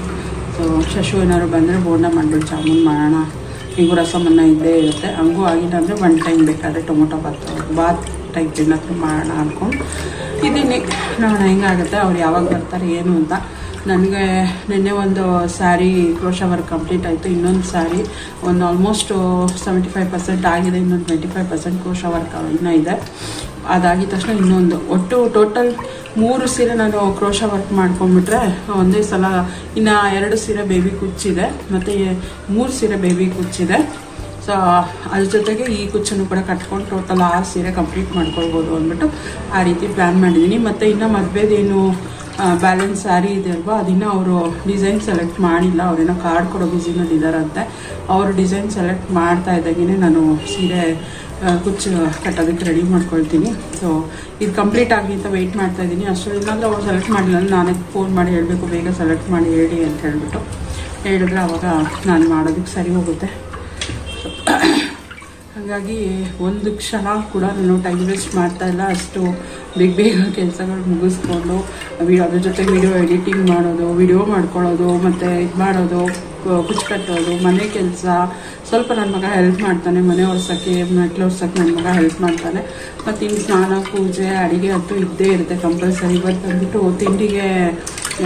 ಸೊ ಶಶು ಏನಾದ್ರು ಬಂದರೆ ಬೋಂಡ ಮಾಡಿಬಿಟ್ಟು ಜಾಮೂನ್ ಮಾಡೋಣ. ಈಗೂ ರಸಮನ್ನ ಇದ್ದೇ ಇರುತ್ತೆ. ಹಂಗೂ ಆಗಿಲ್ಲ ಅಂದರೆ ಒನ್ ಟೈಮ್ ಬೇಕಾದರೆ ಟೊಮೊಟೊ ಬಾತ್ ಬಾತ್ ಟೈಪ್ ಏನಾದರೂ ಮಾಡೋಣ ಅಂದ್ಕೊಂಡು ಇದ್ದೀನಿ. ನೋಡೋಣ ಹೆಂಗಾಗುತ್ತೆ, ಅವ್ರು ಯಾವಾಗ ಬರ್ತಾರೆ, ಏನು ಅಂತ. ನನಗೆ ನಿನ್ನೆ ಒಂದು ಸ್ಯಾರಿ ಕ್ರೋಶ ವರ್ಕ್ ಕಂಪ್ಲೀಟ್ ಆಯಿತು, ಇನ್ನೊಂದು ಸ್ಯಾರಿ ಒಂದು ಆಲ್ಮೋಸ್ಟ್ ಸೆವೆಂಟಿ ಫೈವ್ ಪರ್ಸೆಂಟ್ ಆಗಿದೆ, ಇನ್ನೊಂದು twenty five percent crochet work ಇನ್ನೂ ಇದೆ. ಅದಾಗಿದ ತಕ್ಷಣ ಇನ್ನೊಂದು. ಒಟ್ಟು ಟೋಟಲ್ ಮೂರು ಸೀರೆ ನಾನು ಕ್ರೋಶ ವರ್ಕ್ ಮಾಡ್ಕೊಂಡ್ಬಿಟ್ರೆ, ಒಂದೇ ಸಲ ಇನ್ನು ಎರಡು ಸೀರೆ ಬೇಬಿ ಕುಚ್ಚಿದೆ, ಮತ್ತು ಮೂರು ಸೀರೆ ಬೇಬಿ ಕುಚ್ಚಿದೆ. ಸೊ ಅದ್ರ ಜೊತೆಗೆ ಈ ಕುಚ್ಚನ್ನು ಕೂಡ ಕಟ್ಕೊಂಡು ಟೋಟಲ್ ಆರು ಸೀರೆ ಕಂಪ್ಲೀಟ್ ಮಾಡ್ಕೊಳ್ಬೋದು ಅಂದ್ಬಿಟ್ಟು ಆ ರೀತಿ ಪ್ಲ್ಯಾನ್ ಮಾಡಿದ್ದೀನಿ ಮತ್ತು ಇನ್ನು ಮದುವೆದೇನು ಬ್ಯಾಲೆನ್ಸ್ ಸ್ಯಾರಿ ಇದೆ ಅಲ್ವಾ ಅದನ್ನು ಅವರು ಡಿಸೈನ್ ಸೆಲೆಕ್ಟ್ ಮಾಡಿಲ್ಲ. ಅವರೇನೋ ಕಾರ್ಡ್ ಕೊಡೋ ಬ್ಯುಸಿನಲ್ಲಿ ಇದ್ದಾರಂತೆ ಅವರು ಡಿಸೈನ್ ಸೆಲೆಕ್ಟ್ ಮಾಡ್ತಾ ಇದ್ದಾಗೇ ನಾನು ಸೀರೆ ಆ, ಕುಚ್ಚು ಕಟ್ಟೋದಕ್ಕೆ ರೆಡಿ ಮಾಡ್ಕೊಳ್ತೀನಿ. ಸೊ ಇದು ಕಂಪ್ಲೀಟ್ ಆಗಲಿ ಅಂತ ವೆಯ್ಟ್ ಮಾಡ್ತಾ ಇದ್ದೀನಿ. ಅಷ್ಟು ಇಲ್ಲಾಂದ್ರೆ ಅವ್ರು ಸೆಲೆಕ್ಟ್ ಮಾಡಿಲ್ಲ ನಾನೇ ಫೋನ್ ಮಾಡಿ ಹೇಳಬೇಕು ಬೇಗ ಸೆಲೆಕ್ಟ್ ಮಾಡಿ ಹೇಳಿ ಅಂತ ಹೇಳಿಬಿಟ್ಟು. ಹೇಳಿದ್ರೆ ಅವಾಗ ನಾನು ಮಾಡೋದಕ್ಕೆ ಸರಿ ಹೋಗುತ್ತೆ. ಹಾಗಾಗಿ ಒಂದು ಕ್ಷಣ ಕೂಡ ನಾನು ಟೈಮ್ ವೇಸ್ಟ್ ಮಾಡ್ತಾ ಇಲ್ಲ. ಅಷ್ಟು ಬೇಗ ಬೇಗ ಕೆಲಸಗಳು ಮುಗಿಸ್ಕೊಂಡು ಅದ್ರ ಜೊತೆ ವಿಡಿಯೋ ಎಡಿಟಿಂಗ್ ಮಾಡೋದು ವಿಡಿಯೋ ಮಾಡ್ಕೊಳ್ಳೋದು, ಮತ್ತು ಇದು ಮಾಡೋದು ಕುಚ್ಚು ಕಟ್ಟೋದು, ಮನೆ ಕೆಲಸ. ಸ್ವಲ್ಪ ನನ್ನ ಮಗ ಹೆಲ್ಪ್ ಮಾಡ್ತಾನೆ, ಮನೆ ಒರ್ಸೋಕ್ಕೆ, ಮೆಟ್ಲು ಒರ್ಸೋಕ್ಕೆ ನನ್ನ ಮಗ ಹೆಲ್ಪ್ ಮಾಡ್ತಾನೆ. ಮತ್ತು ಇನ್ನು ಸ್ನಾನ, ಪೂಜೆ, ಅಡುಗೆ ಅಂತೂ ಇದ್ದೇ ಇರುತ್ತೆ ಕಂಪಲ್ಸರಿ ಇವತ್ತು ಬಂದ್ಬಿಟ್ಟು ತಿಂಡಿಗೆ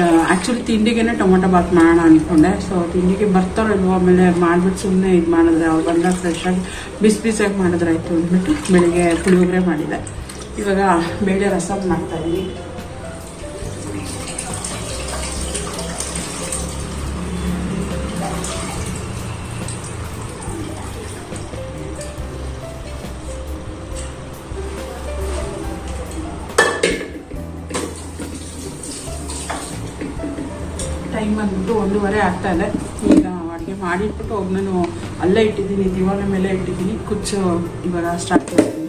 ಆ್ಯಕ್ಚುಲಿ ತಿಂಡಿಗೆನೆ ಟೊಮೊಟೊ ಬಾತ್ ಮಾಡೋಣ ಅಂದ್ಕೊಂಡೆ ಸೊ ತಿಂಡಿಗೆ ಬರ್ತಾರಲ್ವ ಆಮೇಲೆ ಮಾಡಿಬಿಟ್ಟು ಸುಮ್ಮನೆ ಇದು ಮಾಡಿದ್ರೆ, ಅವ್ರು ಬಂದಾಗ ಫ್ರೆಶಾಗಿ ಬಿಸಿ ಬಿಸಿಯಾಗಿ ಮಾಡಿದ್ರೆ ಆಯಿತು ಅಂದ್ಬಿಟ್ಟು ಬೆಳಿಗ್ಗೆ ಪುಳಿಯೋಗರೆ ಮಾಡಿದೆ. ಇವಾಗ ಬೇಳೆ ರಸಮ್ ಮಾಡ್ತಾಯಿದ್ದೀನಿ ಬಂದ್ಬಿಟ್ಟು ಒಂದೂವರೆ ಆಗ್ತಾ ಇದೆ. ಈಗ ಅಡುಗೆ ಮಾಡಿಟ್ಬಿಟ್ಟು ಹೋಗಿ ನಾನು ಅಲ್ಲೇ ಇಟ್ಟಿದ್ದೀನಿ, ದಿವಾನ ಮೇಲೆ ಇಟ್ಟಿದ್ದೀನಿ. ಕುಚ್ಚು ಇವಾಗ ಸ್ಟಾರ್ಟ್ ಮಾಡ್ತೀನಿ.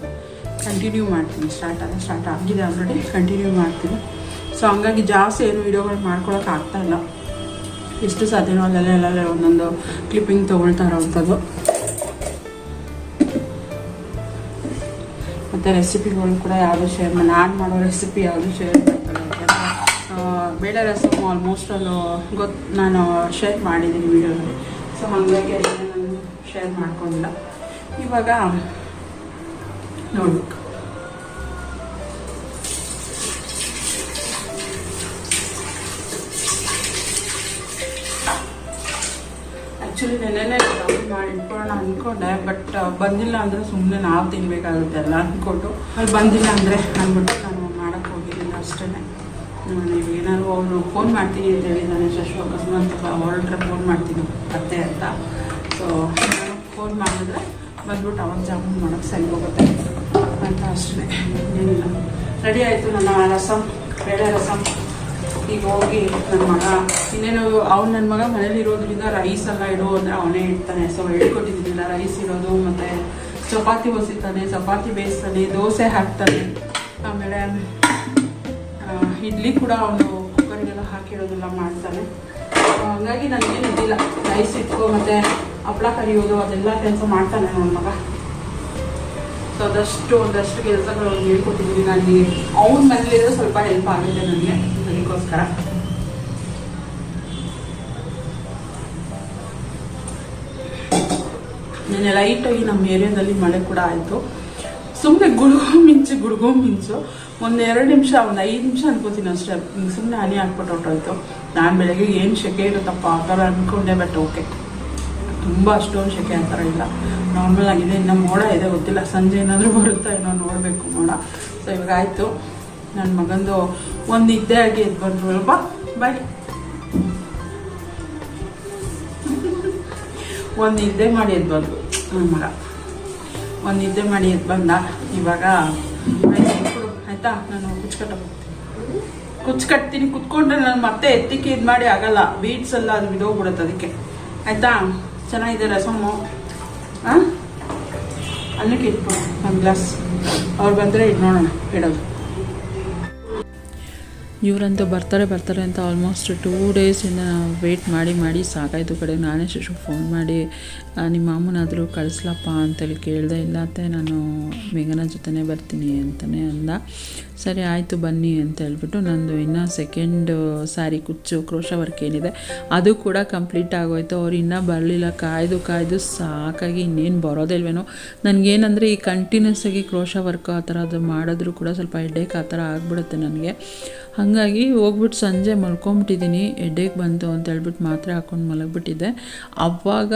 ಕಂಟಿನ್ಯೂ ಮಾಡ್ತೀನಿ. ಸ್ಟಾರ್ಟ್ ಆದರೆ ಸ್ಟಾರ್ಟ್ ಆಗಿದೆ ಆಲ್ರೆಡಿ ಕಂಟಿನ್ಯೂ ಮಾಡ್ತೀನಿ. ಸೊ ಹಂಗಾಗಿ ಜಾಸ್ತಿ ಏನು ವೀಡಿಯೋಗಳು ಮಾಡ್ಕೊಳಕ್ಕೆ ಆಗ್ತಾ ಇಲ್ಲ. ಎಷ್ಟು ಸಾಧ್ಯನೋ ಅಲ್ಲೆಲ್ಲ ಎಲ್ಲ ಒಂದೊಂದು ಕ್ಲಿಪ್ಪಿಂಗ್ ತೊಗೊಳ್ತಾ ಇರೋವಂಥದ್ದು. ಮತ್ತು ರೆಸಿಪಿಗಳು ಕೂಡ ಯಾವುದು ಶೇರ್ ನಾನು ಮಾಡೋ ರೆಸಿಪಿ ಯಾವುದು ಶೇರ್ ಮಾಡ್ತಾರೆ ಬೇಳೆ ರಸಮು ಆಲ್ಮೋಸ್ಟ್ ಅಲ್ಲೂ ಗೊತ್ತು ನಾನು ಶೇರ್ ಮಾಡಿದ್ದೀನಿ ವಿಡಿಯೋದಲ್ಲಿ. ಸೊ ಹಾಗಾಗಿ ಅದನ್ನು ನಾನು ಶೇರ್ ಮಾಡ್ಕೊಂಡಿಲ್ಲ. ಇವಾಗ ನೋಡ್ಬೇಕು. ಆ್ಯಕ್ಚುಲಿ ಜಾಮೂನ್ ಮಾಡಿ ಇಟ್ಕೊಳ್ಳೋಣ ಅಂದ್ಕೊಂಡೆ ಬಟ್ ಬಂದಿಲ್ಲ ಅಂದರೆ ಸುಮ್ಮನೆ ನಾವು ತಿನ್ಬೇಕಾಗುತ್ತೆ ಅಲ್ಲ ಅಂದ್ಕೊಂಡು ಅಲ್ಲಿ ಬಂದಿಲ್ಲ ಅಂದರೆ ಅಂದ್ಬಿಟ್ಟು ನಾನು ಮಾಡೋಕ್ಕೆ ಹೋಗಿದ್ದೀನಿ ಅಷ್ಟೇ ನೀವು ಏನಾದ್ರು ಅವನು ಫೋನ್ ಮಾಡ್ತೀನಿ ಅಂತ ಹೇಳಿದ್ದಾನೆ ಶಶು ಅಕಸ್ಮಾತ್ ಹೊರಟ್ರೆ ಫೋನ್ ಮಾಡ್ತೀನಿ ಅತ್ತೆ ಅಂತ. ಸೊ ನಾನು ಫೋನ್ ಮಾಡಿದ್ರೆ ಬಂದ್ಬಿಟ್ಟು ಅವಾಗ ಜಾಮೂನ್ ಮಾಡೋಕ್ಕೆ ಸರಿ ಹೋಗುತ್ತೆ ಅಂತ ಅಷ್ಟೇ. ಏನಿಲ್ಲ. ರೆಡಿ ಆಯಿತು ನನ್ನ ರಸಮ್ ಬೇಳೆ ರಸಮ್ ಈಗ ಹೋಗಿ ನನ್ನ ಮಗ, ಇನ್ನೇನು ಅವ್ನು ನನ್ನ ಮಗ ಮನೇಲಿ ಇರೋದ್ರಿಂದ ರೈಸ್ ಎಲ್ಲ ಇಡು ಅಂದರೆ ಅವನೇ ಇಡ್ತಾನೆ. ಸೊ ಹೇಳ್ಕೊಟ್ಟಿದ್ದಿಲ್ಲ ರೈಸ್ ಇಡೋದು ಮತ್ತು ಚಪಾತಿ ಹೊಸಿತಾನೆ, ಚಪಾತಿ ಬೇಯಿಸ್ತಾನೆ, ದೋಸೆ ಹಾಕ್ತಾನೆ. ಆಮೇಲೆ ಇಡ್ಲಿ ಕೂಡ ಅವನು ಕುಕ್ಕರ್ಗೆಲ್ಲ ಹಾಕಿರೋದೆಲ್ಲ ಮಾಡ್ತಾನೆ ಹಾಗಾಗಿ ನನಗೇನು ಇದ್ದಿಲ್ಲ ರೈಸ್ ಇಟ್ಕೊ ಮತ್ತು ಹಪ್ಪಳ ಕರಿಯೋದು ಅದೆಲ್ಲ ಕೆಲಸ ಮಾಡ್ತಾನೆ ನನ್ನ ಮಗ. ಸೊ ಅದಷ್ಟು ಒಂದಷ್ಟು ಕೆಲಸಗಳು ಅವ್ನಿಗೆ ಹೇಳ್ಕೊಟ್ಟಿದ್ದೀನಿ ನನಗೆ. ಅವ್ನ ಮನೇಲಿರೋ ಸ್ವಲ್ಪ ಹೆಲ್ಪ್ ಆಗುತ್ತೆ ನನಗೆ ಅದಕ್ಕೋಸ್ಕರ ನೆನ್ನೆ ಲೈಟಾಗಿ ನಮ್ಮ ಏರಿಯಾದಲ್ಲಿ ಮಳೆ ಕೂಡ ಆಯಿತು. ಸುಮ್ಮನೆ ಗುಡುಗು ಮಿಂಚು ಗುಡುಗು ಮಿಂಚು. ಒಂದು ಎರಡು ನಿಮಿಷ, ಒಂದು ಐದು ನಿಮಿಷ ಅನ್ಕೋತೀನಿ ಅಷ್ಟೇ. ಸುಮ್ಮನೆ ಹನಿ ಹಾಕ್ಬಿಟ್ಟು ಹೊಟ್ಟೋಯ್ತು ನಾನು ಬೆಳಗ್ಗೆ ಏನು ಶೆಕೆ ಇರುತ್ತಪ್ಪ, ಆ ಥರ ಅಂದ್ಕೊಂಡೆ ಬಟ್ ಓಕೆ ತುಂಬ ಅಷ್ಟೊಂದು ಶೆಕೆ ಆ ಥರ ಇಲ್ಲ. ನಾರ್ಮಲ್ ಆಗಿದೆ. ಇನ್ನು ಮೋಡ ಇದೆ, ಗೊತ್ತಿಲ್ಲ. ಸಂಜೆ ಏನಾದರೂ ಬರುತ್ತಾ ಏನೋ ನೋಡಬೇಕು ಮೋಡ. ಸೊ ಇವಾಗ ಆಯಿತು. ನನ್ನ ಮಗಂದು ಒಂದು ಇದ್ದೇ ಆಗಿ ಎದ್ದು ಬಂದ್ರು. ಅಲ್ವಾ? ಬಾಯ್ [LAUGHS] ಒಂದು ನಿದ್ದೆ ಮಾಡಿ ಎದ್ದು ಬಂದು ನನ್ನ ಮಗ ಒಂದು ನಿದ್ದೆ ಮಾಡಿ ಎದ್ದು ಬಂದ. ಇವಾಗ ಆಯ್ತು? ನಾನು ಕುಚ್ಕಟ್ಟ ಹೋಗ್ತೀನಿ ಕುಚ್ಚು ಕಟ್ತೀನಿ ಕುತ್ಕೊಂಡ್ರೆ ನಾನು ಮತ್ತೆ ಎತ್ತಿಕೆ ಇದು ಮಾಡಿ ಆಗಲ್ಲ. ಬೀಟ್ಸ್ ಎಲ್ಲ ಅದು ಬಿದೋಗ್ಬಿಡುತ್ತೆ ಅದಕ್ಕೆ. ಆಯ್ತಾ? ಚೆನ್ನಾಗಿದೆ ರಸಮು ಹಾಂ ಅನ್ನಕ್ಕೆ ಇಟ್ಬಿಡು ಒಂದು ಗ್ಲಾಸ್ ಅವ್ರು ಬಂದರೆ ಇದು ನೋಡೋಣ, ಇಡೋದು. ಇವರಂತೂ ಬರ್ತಾರೆ ಬರ್ತಾರೆ ಅಂತ ಆಲ್ಮೋಸ್ಟ್ ಟೂ ಡೇಸಿಂದ ವೆಯ್ಟ್ ಮಾಡಿ ಮಾಡಿ ಸಾಕಾಯಿತು ಕಡೆ. ನಾನೇ ಶಿಶು ಫೋನ್ ಮಾಡಿ ನಿಮ್ಮ ಮಾಮನಾದರೂ ಕಳಿಸ್ಲಪ್ಪ ಅಂತೇಳಿ ಕೇಳಿದೆ, ಇಲ್ಲ ಅತ್ತೆ, ನಾನು ಮೇಘನ ಜೊತೆನೇ ಬರ್ತೀನಿ ಅಂತಲೇ ಅಂದ. ಸರಿ, ಆಯಿತು ಬನ್ನಿ ಅಂತ ಹೇಳ್ಬಿಟ್ಟು ನಂದು ಇನ್ನೂ ಸೆಕೆಂಡ್ ಸ್ಯಾರಿ ಕುಚ್ಚು, ಕ್ರೋಶ ವರ್ಕ್ ಏನಿದೆ, ಅದು ಕೂಡ ಕಂಪ್ಲೀಟ್ ಆಗೋಯ್ತು. ಅವ್ರು ಇನ್ನೂ ಬರಲಿಲ್ಲ, ಕಾಯ್ದು ಕಾಯ್ದು ಸಾಕಾಗಿ ಇನ್ನೇನು ಬರೋದಿಲ್ವೇನೋ ನನಗೇನಂದರೆ ಈ ಕಂಟಿನ್ಯೂಸ್ ಆಗಿ ಕ್ರೋಶ ವರ್ಕ್ ಆ ಥರ ಅದು ಮಾಡಿದ್ರು ಕೂಡ ಸ್ವಲ್ಪ ಹೆಡ್ಡೇಕ್ ಆ ಥರ ಆಗ್ಬಿಡುತ್ತೆ ನನಗೆ. ಹಾಗಾಗಿ ಹೋಗ್ಬಿಟ್ಟು ಸಂಜೆ ಮಲ್ಕೊಂಬಿಟ್ಟಿದ್ದೀನಿ. ಎಡ್ಡೆಗೆ ಬಂತು ಅಂತ ಹೇಳ್ಬಿಟ್ಟು ಮಾತ್ರೆ ಹಾಕ್ಕೊಂಡು ಮಲಗಿಬಿಟ್ಟಿದ್ದೆ. ಅವಾಗ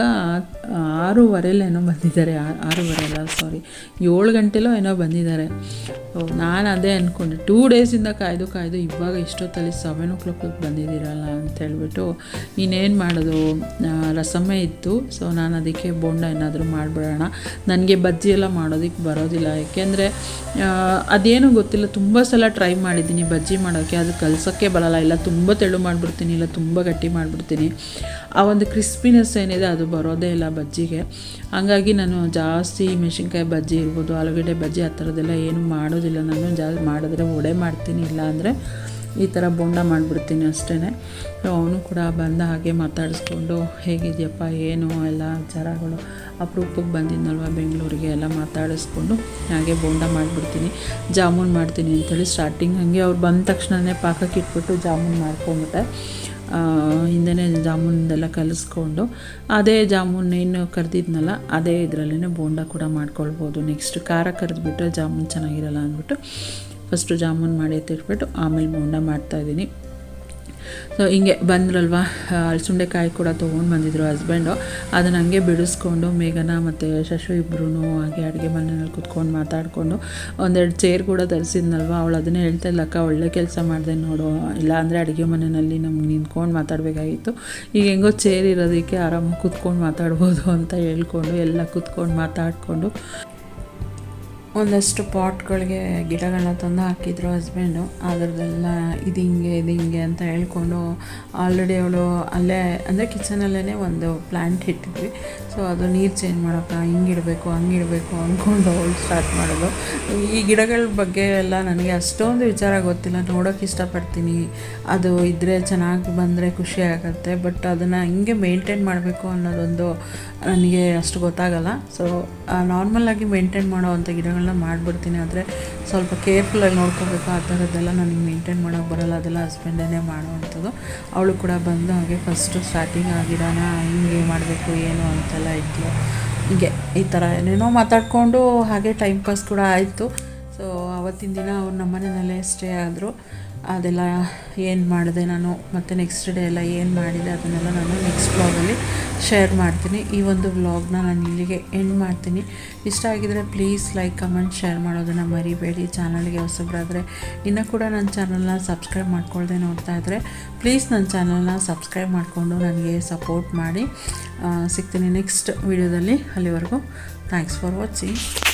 ಆರೂವರೆಲೇನೋ ಬಂದಿದ್ದಾರೆ. ಆ- ಆರೂವರೆ ಅಲ್ಲ ಸಾರಿ ಏಳು ಗಂಟೆಲೋ ಏನೋ ಬಂದಿದ್ದಾರೆ. ನಾನು ಅದೇ ಅಂದ್ಕೊಂಡೆ ಟೂ ಡೇಸಿಂದ ಕಾಯ್ದು ಕಾಯ್ದು ಇವಾಗ ಇಷ್ಟೊತ್ತಲ್ಲಿ ಸೆವೆನ್ ಓ ಕ್ಲಾಕಿಗೆ ಬಂದಿದ್ದೀರಲ್ಲ ಅಂತ ಹೇಳ್ಬಿಟ್ಟು ಇನ್ನೇನು ಮಾಡೋದು? ರಸಮೇ ಇತ್ತು. ಸೊ ನಾನು ಅದಕ್ಕೆ ಬೋಂಡ ಏನಾದರೂ ಮಾಡಿಬಿಡೋಣ. ನನಗೆ ಬಜ್ಜಿ ಎಲ್ಲ ಮಾಡೋದಕ್ಕೆ ಬರೋದಿಲ್ಲ. ಯಾಕೆಂದರೆ ಅದೇನು ಗೊತ್ತಿಲ್ಲ. ತುಂಬ ಸಲ ಟ್ರೈ ಮಾಡಿದ್ದೀನಿ ಬಜ್ಜಿ ಮಾಡೋಕ್ಕೆ. ಅದು ಕಲಸೋಕ್ಕೆ ಬರಲ್ಲ. ಇಲ್ಲ, ತುಂಬ ತೆಳು ಮಾಡಿಬಿಡ್ತೀನಿ, ಇಲ್ಲ, ತುಂಬ ಗಟ್ಟಿ ಮಾಡಿಬಿಡ್ತೀನಿ. ಆ ಒಂದು ಕ್ರಿಸ್ಪಿನೆಸ್ ಏನಿದೆ ಅದು ಬರೋದೇ ಇಲ್ಲ ಬಜ್ಜಿಗೆ. ಹಂಗಾಗಿ ನಾನು ಜಾಸ್ತಿ ಮೆಣಸಿನ್ಕಾಯಿ ಬಜ್ಜಿ ಇರ್ಬೋದು, ಆಲೂಗಡ್ಡೆ ಬಜ್ಜಿ ಆ ಥರದ್ದೆಲ್ಲ ಏನು ಮಾಡೋದಿಲ್ಲ. ನಾನು ಜಾಸ್ತಿ ಮಾಡಿದ್ರೆ ಒಡೆ ಮಾಡ್ತೀನಿ, ಇಲ್ಲ ಅಂದರೆ ಈ ಥರ ಬೋಂಡ ಮಾಡಿಬಿಡ್ತೀನಿ ಅಷ್ಟೇ ಅವನು ಕೂಡ ಬಂದ ಹಾಗೆ ಮಾತಾಡಿಸ್ಕೊಂಡು, ಹೇಗಿದೆಯಪ್ಪ, ಏನು ಎಲ್ಲ ವಿಚಾರಗಳು? ಅಪರೂಪಕ್ಕೆ ಬಂದಿದ್ನಲ್ವ ಬೆಂಗಳೂರಿಗೆ ಎಲ್ಲ ಮಾತಾಡಿಸ್ಕೊಂಡು. ಹಾಗೆ ಬೋಂಡ ಮಾಡಿಬಿಡ್ತೀನಿ. ಜಾಮೂನ್ ಮಾಡ್ತೀನಿ ಅಂತೇಳಿ ಸ್ಟಾರ್ಟಿಂಗ್ ಹಾಗೆ ಅವ್ರು ಬಂದ ತಕ್ಷಣವೇ ಪಾಕಕ್ಕೆ ಇಟ್ಬಿಟ್ಟು ಜಾಮೂನ್ ಮಾಡ್ಕೊಂಬಿಟ್ಟೆ. ಹಿಂದೆನೇ ಜಾಮೂನ್ದೆಲ್ಲ ಕಲಿಸ್ಕೊಂಡು. ಅದೇ ಜಾಮೂನ್ ಏನು ಕರೆದಿದ್ನಲ್ಲ, ಅದೇ ಇದರಲ್ಲೇ ಬೋಂಡ ಕೂಡ ಮಾಡ್ಕೊಳ್ಬೋದು. ನೆಕ್ಸ್ಟ್ ಖಾರ ಕರೆದ್ಬಿಟ್ರೆ ಜಾಮೂನ್ ಚೆನ್ನಾಗಿರಲ್ಲ ಅಂದ್ಬಿಟ್ಟು ಫಸ್ಟು ಜಾಮೂನ್ ಮಾಡಿ ಎತ್ತಿಟ್ಬಿಟ್ಟು ಆಮೇಲೆ ಬೋಂಡ ಮಾಡ್ತಾಯಿದ್ದೀನಿ ಸೊ ಹಿಂಗೆ ಬಂದ್ರಲ್ವ? ಅಳಸುಂಡೆಕಾಯಿ ಕೂಡ ತೊಗೊಂಡು ಬಂದಿದ್ರು ಹಸ್ಬೆಂಡು ಅದನ್ನ ಹಂಗೆ ಬಿಡಿಸ್ಕೊಂಡು ಮೇಘನ ಮತ್ತು ಶಶು ಇಬ್ಬರೂ ಹಾಗೆ ಅಡುಗೆ ಮನೆಯಲ್ಲಿ ಕುತ್ಕೊಂಡು ಮಾತಾಡಿಕೊಂಡು ಒಂದೆರಡು ಚೇರ್ ಕೂಡ ತರಿಸಿದ್ನಲ್ವ? ಅವಳು ಅದನ್ನೇ ಹೇಳ್ತಾ ಇಲ್ಲ ಅಕ್ಕ, ಒಳ್ಳೆ ಕೆಲಸ ಮಾಡಿದೆ ನೋಡು. ಇಲ್ಲ ಅಂದರೆ ಅಡುಗೆ ಮನೆಯಲ್ಲಿ ನಮ್ಗೆ ನಿಂತ್ಕೊಂಡು ಮಾತಾಡಬೇಕಾಗಿತ್ತು. ಈಗ ಹೆಂಗೋ ಚೇರ್ ಇರೋದಕ್ಕೆ ಆರಾಮಾಗಿ ಕುತ್ಕೊಂಡು ಮಾತಾಡ್ಬೋದು ಅಂತ ಹೇಳ್ಕೊಂಡು ಎಲ್ಲ ಕುತ್ಕೊಂಡು ಮಾತಾಡಿಕೊಂಡು ಒಂದಷ್ಟು ಪಾಟ್ಗಳಿಗೆ ಗಿಡಗಳನ್ನ ತಂದು ಹಾಕಿದ್ರು ಹಸ್ಬೆಂಡು ಅದರದ್ದೆಲ್ಲ ಇದು ಹಿಂಗೆ ಇದು ಹಿಂಗೆ ಅಂತ ಹೇಳ್ಕೊಂಡು ಆಲ್ರೆಡಿ ಅವಳು ಅಲ್ಲೇ, ಅಂದರೆ ಕಿಚನಲ್ಲೇ ಒಂದು ಪ್ಲ್ಯಾಂಟ್ ಇಟ್ಟಿದ್ವಿ. ಸೊ ಅದು ನೀರು ಚೇಂಜ್ ಮಾಡೋಕೆ ಹಿಂಗೆ ಇಡಬೇಕು ಹಂಗೆ ಇಡಬೇಕು ಅಂದ್ಕೊಂಡು ಅವಳು ಸ್ಟಾರ್ಟ್ ಮಾಡೋದು ಈ ಗಿಡಗಳ ಬಗ್ಗೆ ಎಲ್ಲ ನನಗೆ ಅಷ್ಟೊಂದು ವಿಚಾರ ಗೊತ್ತಿಲ್ಲ. ನೋಡೋಕೆ ಇಷ್ಟಪಡ್ತೀನಿ. ಅದು ಇದ್ದರೆ ಚೆನ್ನಾಗಿ ಬಂದರೆ ಖುಷಿ ಆಗುತ್ತೆ. ಬಟ್ ಅದನ್ನು ಹಿಂಗೆ ಮೇಂಟೈನ್ ಮಾಡಬೇಕು ಅನ್ನೋದೊಂದು ನನಗೆ ಅಷ್ಟು ಗೊತ್ತಾಗಲ್ಲ. ಸೊ ನಾರ್ಮಲಾಗಿ ಮೇಂಟೈನ್ ಮಾಡೋವಂಥ ಗಿಡಗಳನ್ನ ಮಾಡಿಬಿಡ್ತೀನಿ. ಆದರೆ ಸ್ವಲ್ಪ ಕೇರ್ಫುಲ್ಲಾಗಿ ನೋಡ್ಕೋಬೇಕು. ಆ ಥರದ್ದೆಲ್ಲ ನನಗೆ ಮೇಂಟೈನ್ ಮಾಡೋಕ್ಕೆ ಬರೋಲ್ಲ. ಅದೆಲ್ಲ ಹಸ್ಬೆಂಡೇ ಮಾಡೋವಂಥದ್ದು. ಅವಳು ಕೂಡ ಬಂದು ಹಾಗೆ ಫಸ್ಟು ಸ್ಟಾರ್ಟಿಂಗ್ ಆ ಗಿಡನ ಹಿಂಗೆ ಮಾಡಬೇಕು, ಏನು ಅಂತೆಲ್ಲ ಇದ್ಲು ಹೀಗೆ ಈ ಥರ ಏನೇನೋ ಮಾತಾಡಿಕೊಂಡು ಹಾಗೆ ಟೈಮ್ ಪಾಸ್ ಕೂಡ ಆಯಿತು. ಸೊ ಅವತ್ತಿನ ದಿನ ಅವ್ರು ನಮ್ಮ ಮನೆಯಲ್ಲೇ ಸ್ಟೇ ಆದರು. ಅದೆಲ್ಲ ಏನು ಮಾಡಿದೆ ನಾನು, ಮತ್ತು ನೆಕ್ಸ್ಟ್ ಡೇ ಎಲ್ಲ ಏನು ಮಾಡಿದೆ, ಅದನ್ನೆಲ್ಲ ನಾನು ನೆಕ್ಸ್ಟ್ ವ್ಲಾಗಲ್ಲಿ ಶೇರ್ ಮಾಡ್ತೀನಿ. ಈ ಒಂದು ವ್ಲಾಗ್ನ ನಾನು ಇಲ್ಲಿಗೆ ಎಂಡ್ ಮಾಡ್ತೀನಿ. ಇಷ್ಟ ಆಗಿದರೆ ಪ್ಲೀಸ್ ಲೈಕ್ ಕಮೆಂಟ್ ಶೇರ್ ಮಾಡೋದನ್ನು ಮರಿಬೇಡಿ. ಚಾನಲ್ಗೆ ಹೊಸಬ್ರಾದರೆ, ಇನ್ನೂ ಕೂಡ ನನ್ನ ಚಾನಲ್ನ ಸಬ್ಸ್ಕ್ರೈಬ್ ಮಾಡ್ಕೊಳ್ಳದೆ ನೋಡ್ತಾ ಇದ್ದರೆ ಪ್ಲೀಸ್ ನನ್ನ ಚಾನಲ್ನ ಸಬ್ಸ್ಕ್ರೈಬ್ ಮಾಡಿಕೊಂಡು ನನಗೆ ಸಪೋರ್ಟ್ ಮಾಡಿ. ಸಿಗ್ತೀನಿ ನೆಕ್ಸ್ಟ್ ವಿಡಿಯೋದಲ್ಲಿ ಅಲ್ಲಿವರೆಗೂ ಥ್ಯಾಂಕ್ಸ್ ಫಾರ್ ವಾಚಿಂಗ್